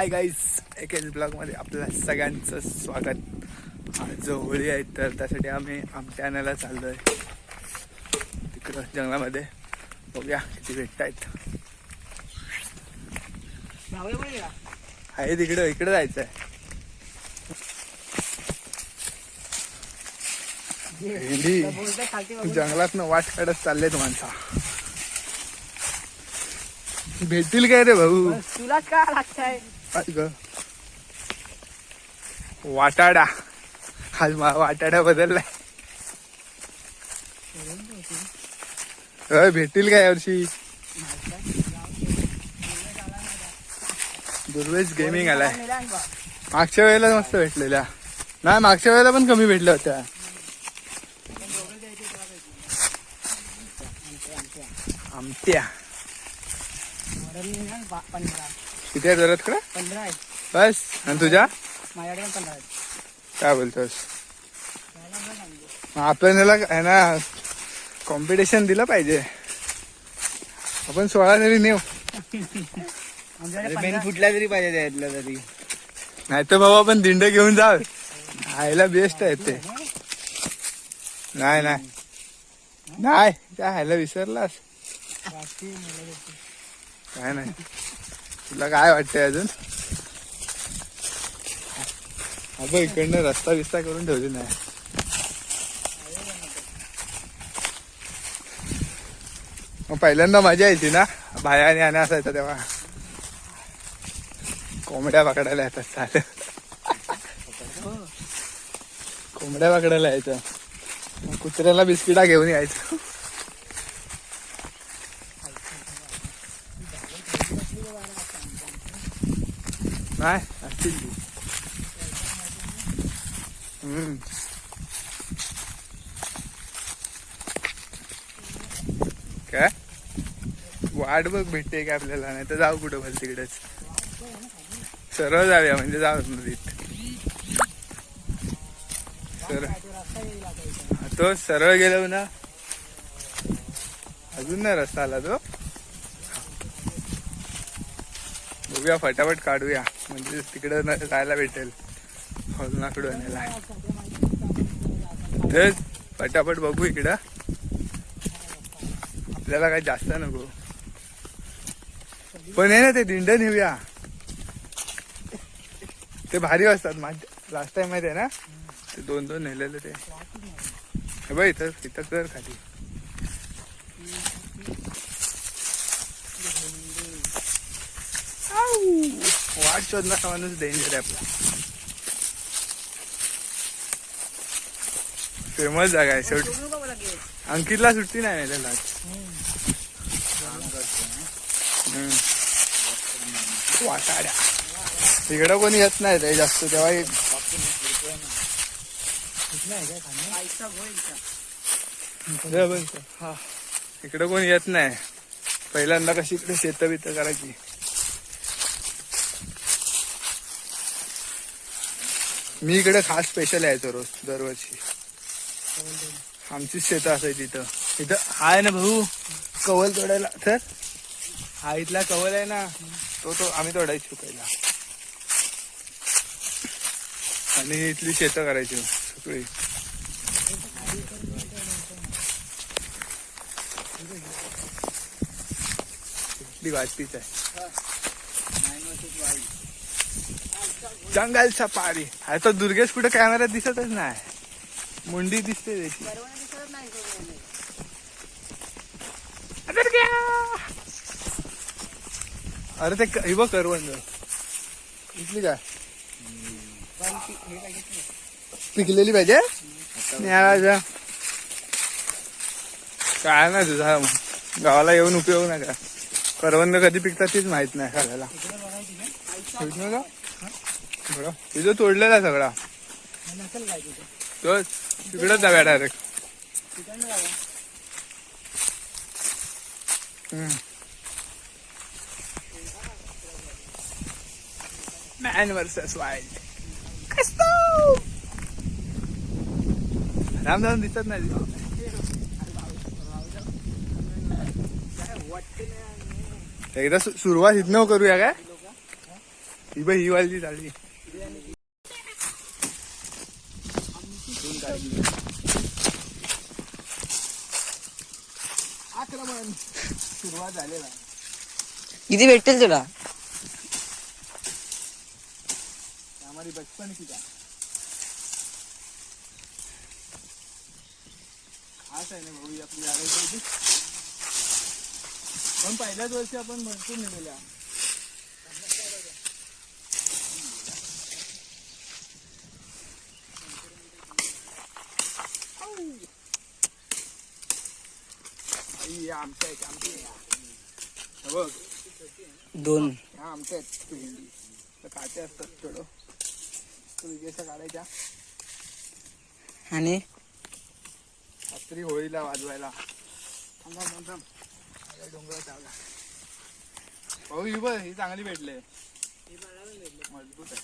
Hi guys एक H ब्लॉगमध्ये आपल्या सगळ्यांचं स्वागत. आज जो होळी आहे तर त्यासाठी आम्ही आमच्या आणायला चाललो आहे तिकडं जंगलामध्ये. बघूया किती भेटत आहेत. आहे तिकडं इकडं जायचं आहे भेंडी वाट काढत चाललेत माणसा. भेटतील काय रे भाऊ? तुला का लागताय? काय ग वाटाडा. आज मा- वाटाडा बदललाय. भेटतील का यावर्षी? दुर्वेज गेमिंग आलाय. मागच्या वेळेला मस्त भेटलेल्या. नाही मागच्या वेळेला पण कमी भेटल्या होत्या. आमट्या. किती आहे जरात का पंधरा आहे. बस. आणि तुझ्या? माझ्याकडे पण पंधरा आहेत. काय बोलतोस? आपण याला आहे ना कॉम्पिटिशन दिलं पाहिजे. आपण सोळा तरी नेऊ. आमच्याकडे मेन फुटला तरी पाहिजे त्यातला तरी. नाही तर बाबा आपण दिंड घेऊन जाऊ खायला बेस्ट आहे ते. नाही नाही. नाही त्या खायला विसरलास. काय नाही. तुला काय वाटतंय अजून? अगं इकडनं रस्ता बिस्ता करून ठेवली नाही. मग पहिल्यांदा मजा यायची ना? बायाने आणि असायचं तेव्हा. कोंबड्या पकडायला येतात चालेल. कोंबड्या पकडायला यायचं. मग कुत्र्याला बिस्किटा घेऊन यायचं. काय? असतील हम्म काय? वाट बघ भेटते का आपल्याला? नाही तर जाऊ कुठं भल तिकडेच. सरळ जाऊया म्हणजे जाऊ नदीत. सरळ तो सरळ गेलो ना. अजून नाही रस्ता आला तो. बघूया फटाफट काढूया. म्हणजे तिकडं जायला भेटेल. हॉलनाकडून आणायला. तेच फटाफट बघू इकडं. आपल्याला काय जास्त नको. पण आहे ना ते दिंड नेऊया. ते भारी असतात. लास्ट टाइम माहिती आहे ना? ते दोन दोन नेलेले ते. हे बघ इथं इथं कर खाली. वाट शोधणारा माणूस डेंजर आहे आपला. फेमस जागा आहे शेवटी? अंकितला सुट्टी नाही. हम्म. वाटाड्या. तिकडं कोणी येत नाही रे जास्त तेव्हा इकडं कोणी येत नाही. पहिल्यांदा कशी इकडे शेत बित करायची. मी इकडे खास स्पेशल यायचो रोज दरवर्षी. आमचीच शेतं असायची तिथं. इथं आहे ना भाऊ कवल तोडायला. तर? हा इथला कवल आहे ना तो तो आम्ही तोडायचो पहिला. आणि इथली शेतं करायची सगळी. इथली वाजतीच आहे. जंगल सफारी हा तर दुर्गेश कुठे कॅमेऱ्यात दिसतच नाही. मुंडी दिसते त्याची. अरे ते हे बघ करवंद. इथली काय? पिकलेली पाहिजे? काय नाही तुझा. गावाला येऊन उपयोग नाही का? करवंद कधी पिकतात तीच माहीत नाही खायला सगळं. तिथं तोडलेला आहे सगळा. नसेल काय तिथे. तो तिकडच जाऊया डायरेक्ट तिकडनं जाऊया. मॅन वर्सेस वाईल्ड कसतो राम राम दिसत नाही एकदा सुरुवात इथनं करूया काय? ही बाई ही वाली झाली आक्रमण सुरुवात झालेला किती भेटतील तुला? हमारी बचपन की हाच आहे ना भाऊ आपली पण पहिल्याच वर्षी आपण भरपूर नेलेल्या आमच्या आमच्या बघ. दोन. ह्या आमच्या आहेत भेंडी. तर काटे असतात थोडं. काढायच्या. आणि? रात्री होळीला वाजवायला. थांब, थांब, थांब, थांब. अरे डोंगरात आला भाऊ ही बघ ही चांगली भेटले. मजबूत आहे.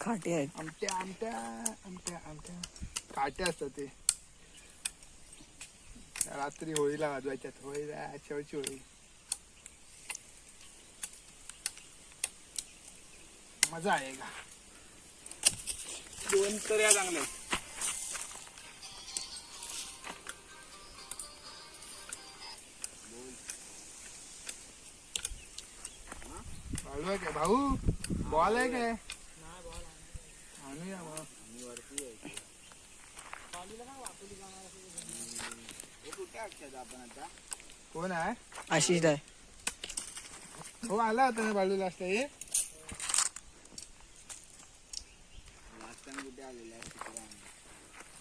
खाटे आहेत. आमट्या आमट्या आमट्या आमट्या. काटे असतात ते. रात्री होळीला वाजवायच्यात होळीला शेवटची होळी. मजा आहे का? दोन तर या चांगल्या. भाऊ आहे काय? भाऊ बॉल आहे. काय आणूया मग कोण आहे? आशिष आहे हो आला होता ना बाळूला असता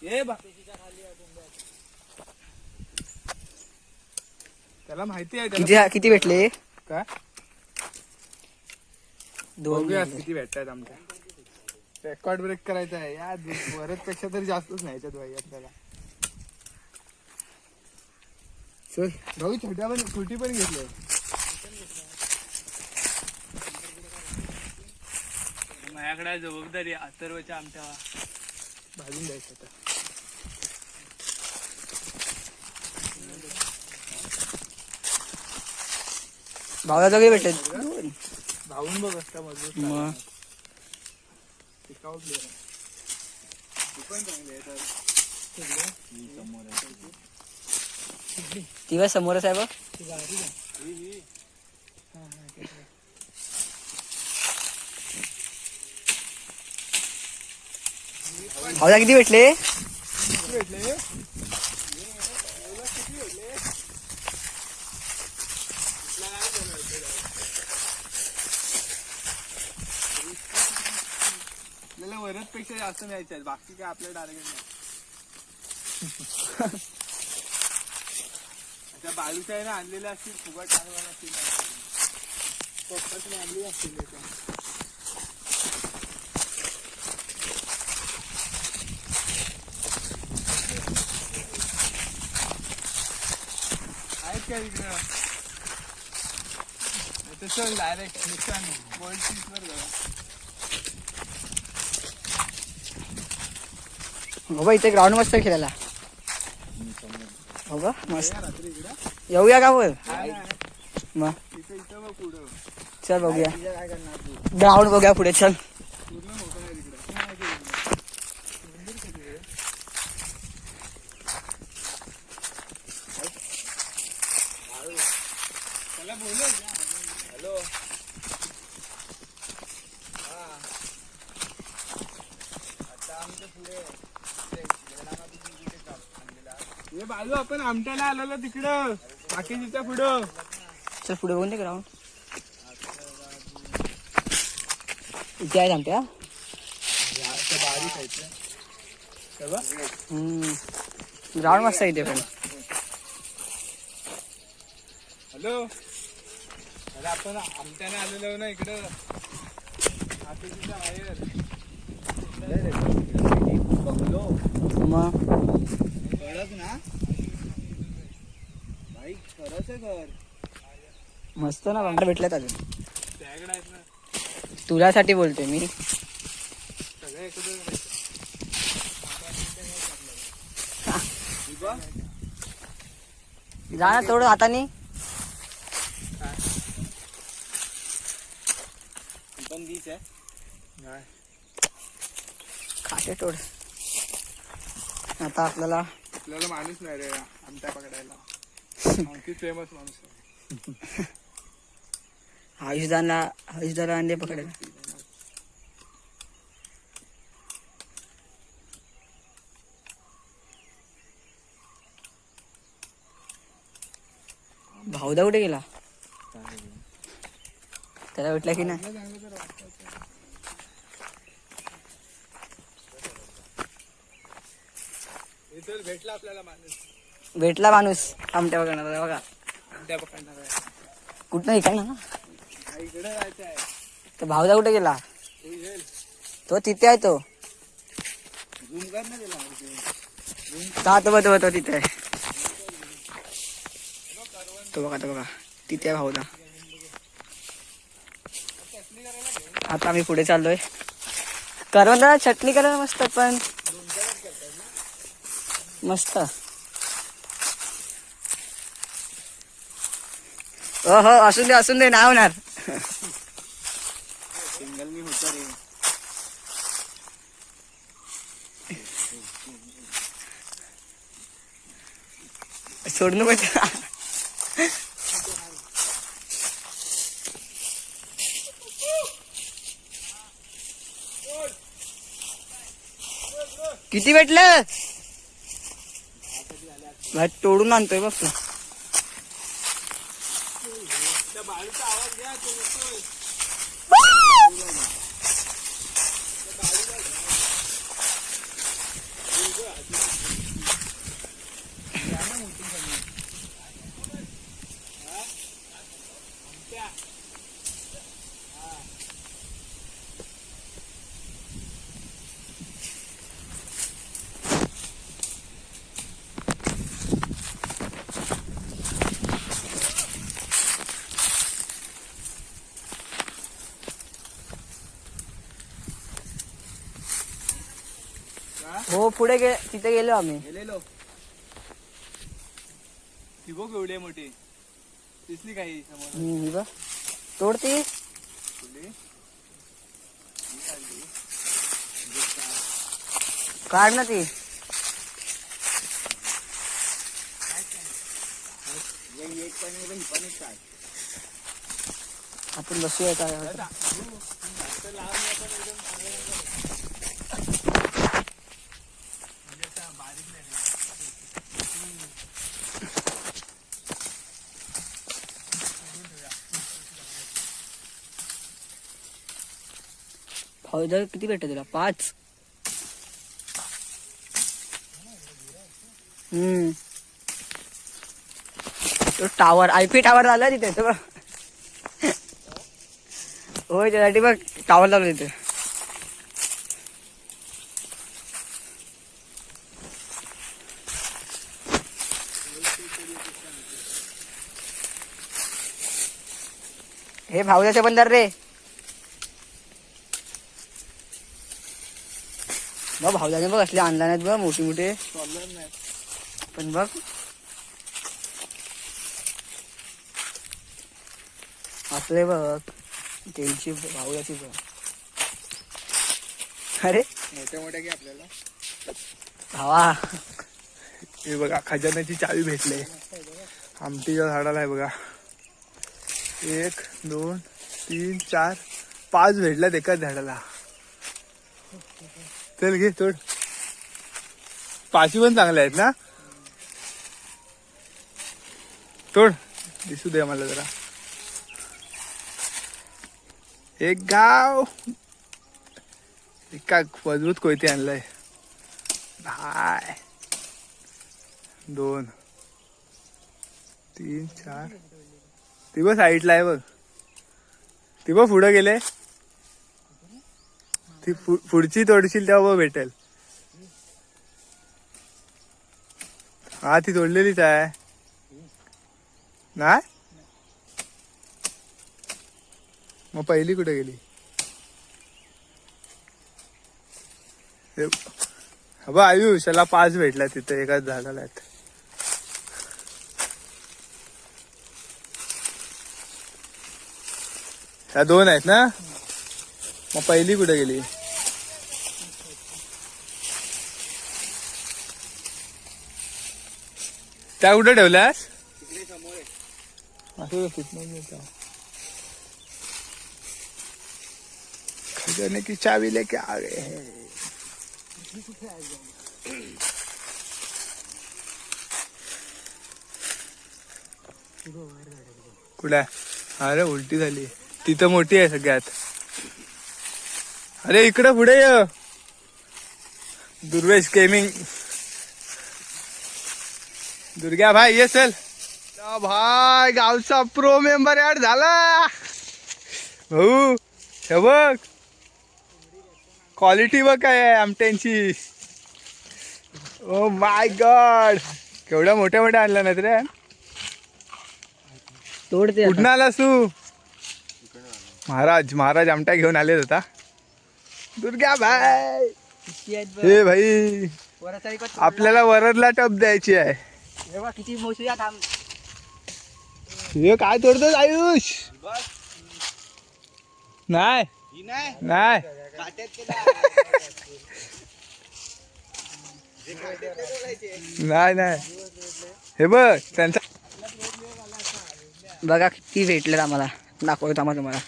हे बा. त्याला माहिती आहे किती किती भेटले? काय? दोन. किती भेटतायत आमच्या. रेकॉर्ड ब्रेक करायचा आहे. या बरच पेक्षा तरी जास्तच नाही याच्यात भाई आपल्याला. चल भाऊ छोट्या पण छोटी पण घेतली माझ्याकडे जबाबदारी अथर्वच्या आमच्या. भाजून द्यायचं आता. भावाला भेटले. दोन भाऊन बघ असता मजबूत मग? टिकाऊ. ती पण चांगली आहे. तर. ती समोरच आहे बघ भावाला किती भेटले? किती भेटले आपल्याला वरच पेक्षा जास्त मिळायचं बाकी काय आपल्या डायरेक्ट नाही. त्या बालूच्या आहे ना आणलेल्या असतील फुगट टाकलेल्या असतील स्वतःच आणली असतील त्याच्या. आहेत काय तिकडं तसं डायरेक्ट नुकसान वर्ल्ड वर जाऊ. बाबा इथे ग्राउंड मस्त खेळायला. खेळायला बाबा मस्त. येऊया का ना, मग चल बघूया. ग्राउंड बघूया पुढे चल पूर्ण मोठं आहे तिकडं मंदिर किती आहे? त्याला बोलू हॅलो हे बाजू आपण आमट्याला आलेलो तिकडं. बाकीच्या पुढं. चल पुढे बघून दे ग्राउंड इथे आहे आमच्या. बारीक आहे ते. हे बघ. ग्राउंड मस्त आहे इथे पण. हॅलो? अरे आपण आमट्याने आलेलो ना इकडं. आतुशीच्या बाहेर. बघलो मग? कळत ना? भाई खरंच आहे घर. मस्त ना बांगडा भेटल्यात अजून. ना. तुझ्यासाठी बोलतोय मी. जा ना थोडं आता पण बीच आहे. खाते तोड आता आपल्याला आपल्याला माणूस नाही रे आमच्या पकडायला. फेमस माणूस. आयुषदानला आयुषदाला आणले पकडायला. भाऊदा कुठे गेला? त्याला भेटला की नाही? भेटला आपल्याला माणूस. भेटला माणूस आमट्या बघणार बघा आमट्या पकडणार कुठं इकडे ना? इकडे जायचं आहे. तर भाऊदा कुठे गेला? तू तो तिथे आहे तो. झूम कर ना त्याला. का तो बघ तो तो तिथे आहे. तो बघा तो बघा. तिथे आहे भाऊदा आता आम्ही पुढे चाललोय. करवंदा चटणी करा मस्त पण. मस्त. हो हो असून दे असून दे नाही होणार. सिंगल मी होतो रे. सोड नको. किती भेटलं? तोडून आणतोय बघ. तू हो पुढे गे तिथे गेलो आम्ही. गेलेलो. ती बघ एवढी आहे मोठी. दिसली काही समोर? हम्म, ही बघ. तोडती काढ ना ती. एक पण ही पण काय आपण बसूया काय फायदा किती भेटत तुला? पाच. हम्म. तो टावर आय पी टावर झाला तिथे तो होय त्यासाठी बघ टावर लावला तिथे. हे भाऊजाचे बंदर रे. बघ भाऊजाने बघ असले आणला नाहीत बघ मोठी मोठे. पण बघ. आपले बघ. त्यांची भाऊजाची बघ. अरे. मोठ्या मोठ्या की आपल्याला. भावा. हे बघा खजान्याची चावी भेटले. आमटीच्या झाडाला आहे बघा. एक दोन तीन चार पाच भेटल्यात एकाच झाडाला. चल घे तोड पाशी पण चांगले आहेत ना? तोड दिसू दे मला जरा. एक गाव. एका मजबूत कोयती आणलाय. भाय दोन. तीन चार. ती बघ साईडला आहे बघ. ती बघ पुढं गेले. ती पुढची तोडशील तेव्हा भेटेल. हा ती तोडलेलीच आहे. नाही? मग पहिली कुठे गेली? हे हा आयुष याला पाच भेटला तिथे एकाच झाडाला आहेत. ह्या दोन आहेत ना? मग पहिली कुठे गेली? त्या कुठे ठेवल्यास? असं खजाने की चावी लेके आ गए कुठे? अरे उलटी झाली. तिथं मोठी आहे सगळ्यात. अरे इकडं पुढे ये. दुर्वेश गेमिंग दुर्ग्या भाई ये चल. भाई गावचा प्रो मेंबर ऍड झाला. भाऊ हे बघ. क्वालिटी बघ काय आहे आमट्यांची. ओ माय गॉड केवढ्या मोठ्या मोठ्या आणल्या नाहीत रे. तोडते. कुठं आलास तू? महाराज महाराज आमट्या घेऊन आलेत आता. दुर्ग्या भाई. हे भाई. आपल्याला वरदला टप द्यायची आहे. हे किती हे काय तोडतोस आयुष? नाही. नाही. नाही नाही. हे बघ त्यांचा बघा किती भेटलेत आम्हाला. दाखवतो आम्हाला तुम्हाला.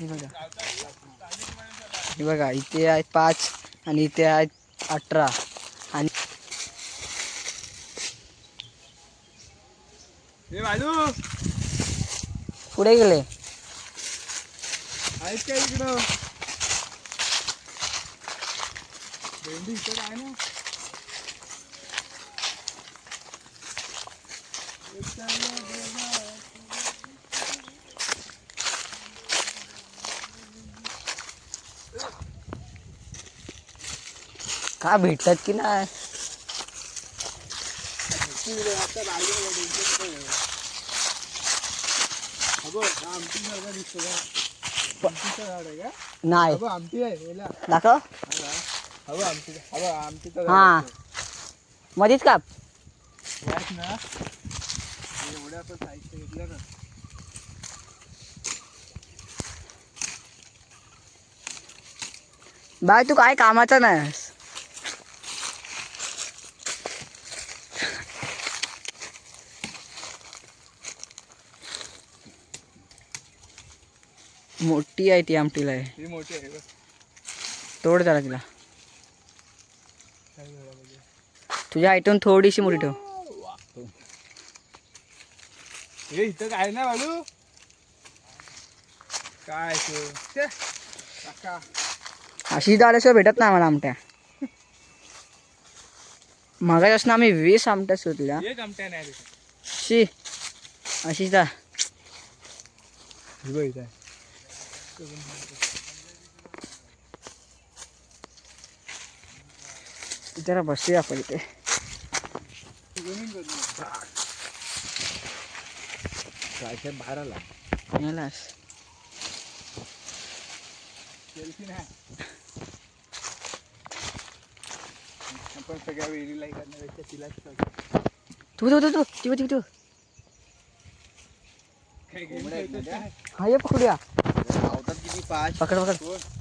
हे बघा. हे बघा इथे आहेत पाच आणि इथे आहेत अठरा. आणि पुढे गेले. आहेत काय इकडं? भेंडी इकडं आहे ना? का भेटतात की नाही? नाही. दाखव. तर हा. मध्येच काप. ना एवढ्या बाय तू काय कामाचा नाही मोठी आहे ती आमटीला आहे. ही मोठी आहे बघ. तोड जरा तिला? तुझ्या आयटम थोडीशी मोठी ठेव. हे इथं काय ना बालू? काय तू छे, काका. अशी आल्याशिवाय भेटत नाही आम्हाला आमट्या. मागापासून आम्ही वीस आमट्या सुटल्या एक आमट्या नाही रे. शी. अशी जा ही बघ इथं आहे. seven hundred. जरा बसू आपण इथे जायचं बाहेर आला मेलास आपण सगळ्या वेळी लाईक करणार तिलाच तू तू तू तू तू तू हा ये पकडूया किती पाच पकड पकड।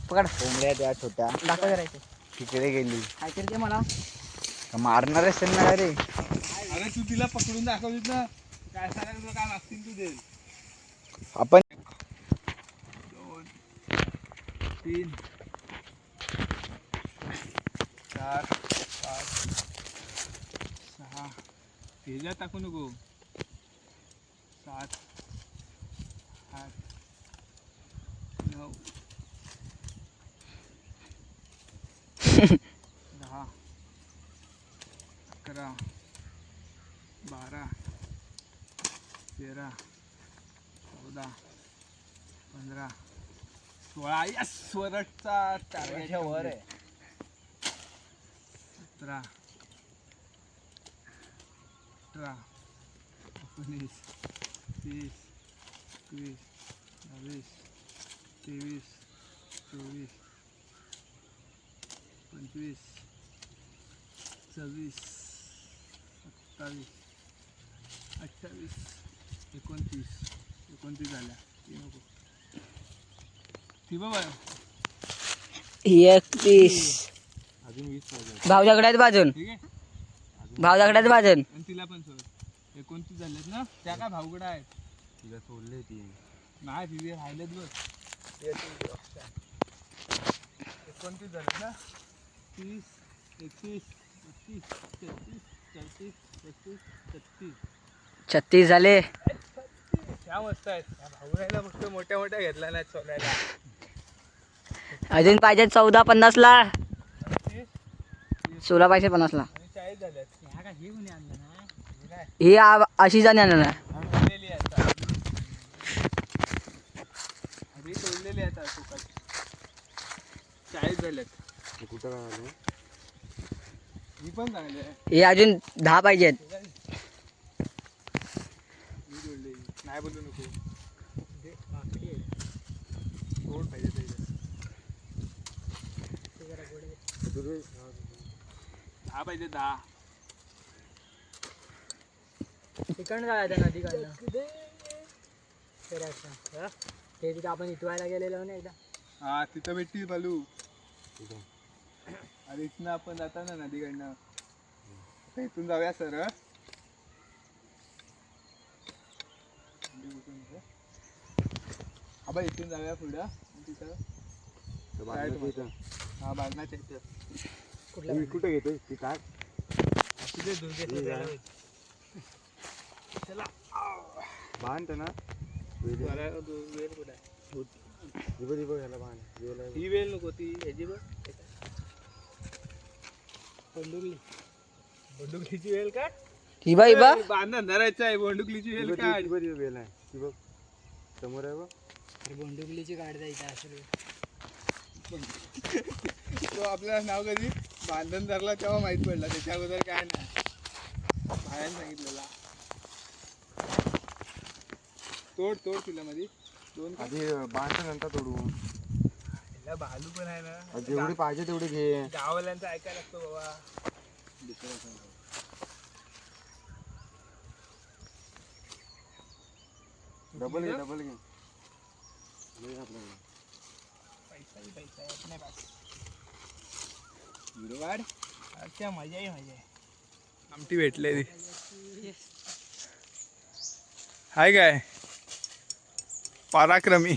पकड। कोंबड्या त्या छोट्या दाखव जरा इथे तिकडे गेली काय करते मला। मारणार आहेस त्यांना रे। अरे तू तिला पकडून दाखवलीस ना काय सांगायला तुला काय मागतील तू दे. आपण दोन तीन चार पाच सहा. ह्याच्यात टाकू नको. सात दहा अकरा बारा तेरा चौदा पंधरा सोळा यस स्वरटचा टार्गेट वर आहे. सतरा अठरा एकोणीस तीस एकवीस बावीस तेवीस चोवीस पंचवीस सव्वीस सत्तावीस अठ्ठावीस एकोणतीस. एकोणतीस झाल्या. ती नको. ती बघ एकतीस. अजून वीस पाहिजे भावजाकडे आहेत बाजून ठीक आहे? भावजाकडे आहेत बाजून आणि तिला पण सोड. एकोणतीस झालेत ना? त्या काय भावगडा आहेत? तिला सोडले ती. नाही तिथे राहिलेत बघ. एकोणतीस झाले ना? तीस एकतीस बत्तीस तेहतीस चौतीस पस्तीस छत्तीस. छत्तीस झाले. त्या मस्त आहेत त्या भावगड्याला फक्त मोठ्या मोठ्या घेतल्या नाहीत अजून पाहिजे चौदा पन्नासला. सोळा पाहिजे पन्नासला. आणि चाळीस झाल्यात. ह्या काय हे कोणी आणलं ना? हे काय? ही आ- अशी जाणे आणणार आहे. आता. आहे आता चाळीस झाल्यात. ही पण चांगली आहे हे अजून दहा पाहिजेत. मी जोडली. नाही बोलू नको. ते काकडी आहे. गोड पाहिजे त्याच्यात. दहा पाहिजे दहा. तिकडनं जायचं नदीकडनं. ते तिथे आपण इथवायला गेलेलो ना एकदा. हा तिथं भेटतील बालू. अरे इथनं आपण जाता ना नदीकडनं. आता इथून जाऊया सर हा इथून जाऊया पुढं. आणि तिथं. हा इथं. कुठे घेतोय? ती तिथे चला. बांध ना. कुठं बांध. ही वेल नको ती ह्याची बघ. बंडुकली बंडुकलीची वेल का ही बा. ही बा बांधा धरायचं आहे बंडुकलीची वेल काढ. दिवं दिवं वेल आहे. ती बघ. समोर आहे बघ. बोंडुकलीची गाडी जायचं असेल तो आपल्याला नाव कधी? बांधण धरला तेव्हा माहीत पडला त्याच्या अगोदर काय नाही. बाहेर सांगितलेला. तोड तोड तुला मध्ये दोन का? आधी बांध नंतर तोडू. भालू पण आहे ना. जेवढी पाहिजे तेवढी घे. गाववाल्यांचं ऐकायला लागतो बाबा. डबल घे डबल घे. पैसा ही पैसा आहे अच्छा मजा आहे मजा आहे आमटी भेटले हाय काय? पराक्रमी.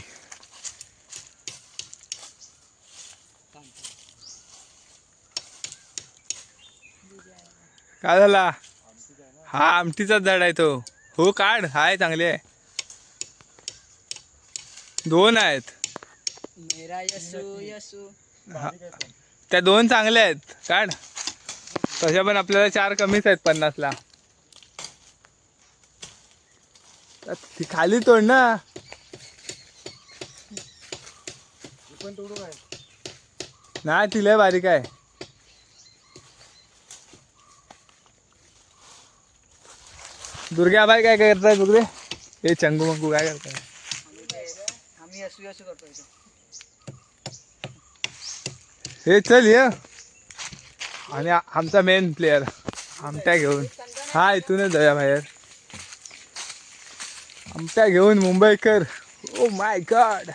काय झाला? हा आमटीचाच झाड आहे तो. हो काढ. हाय चांगले आहे. दोन आहेत. त्या दोन चांगल्या आहेत. काढ. तशा पण आपल्याला चार कमीच आहेत पन्नासला. तर ती खाली तोड ना. पण तोडू काय नाही तिला बारीक आहे. दुर्गा बाई काय काय करताय दुर्गे हे चंगू मंगू काय करताय? आम्ही यसू यसू करतो इथे. हे चल ये. आणि आमचा मेन प्लेअर आमट्या घेऊन. हा इथूनच जाऊया बाहेर. आमट्या घेऊन मुंबईकर ओ माय गॉड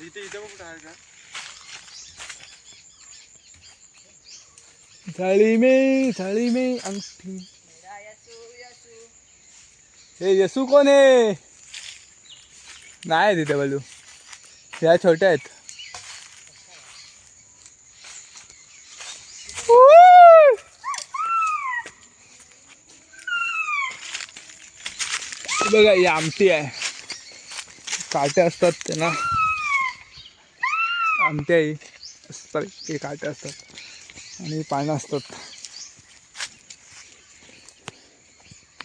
इथे इथे बघ कुठं आहे का थाळी में थाळी में अंगठी. हे यसू कोण आहे नाही तिथे बाजू ह्या छोट्या आहेत. Woo! हे बघा ही आमटी आहे. काटे असतात त्यांना आमटी आहे. ही. सॉरी हे काटे असतात. आणि पानं असतात.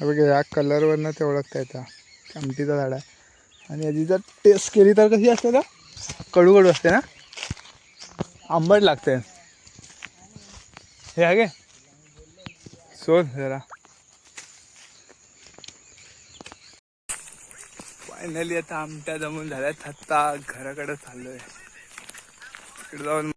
बघा या कलरवरनं ते ओळखता येतं. आमटीचा झाड आहे. आणि याची जर टेस्ट केली तर कशी असते का? कडू कडू असते ना? आंबट लागते. हे आहे सोल जरा. फायनली आता आमट्या जमून झाल्या. आता घराकडे चाललोय. तिकडे जाऊन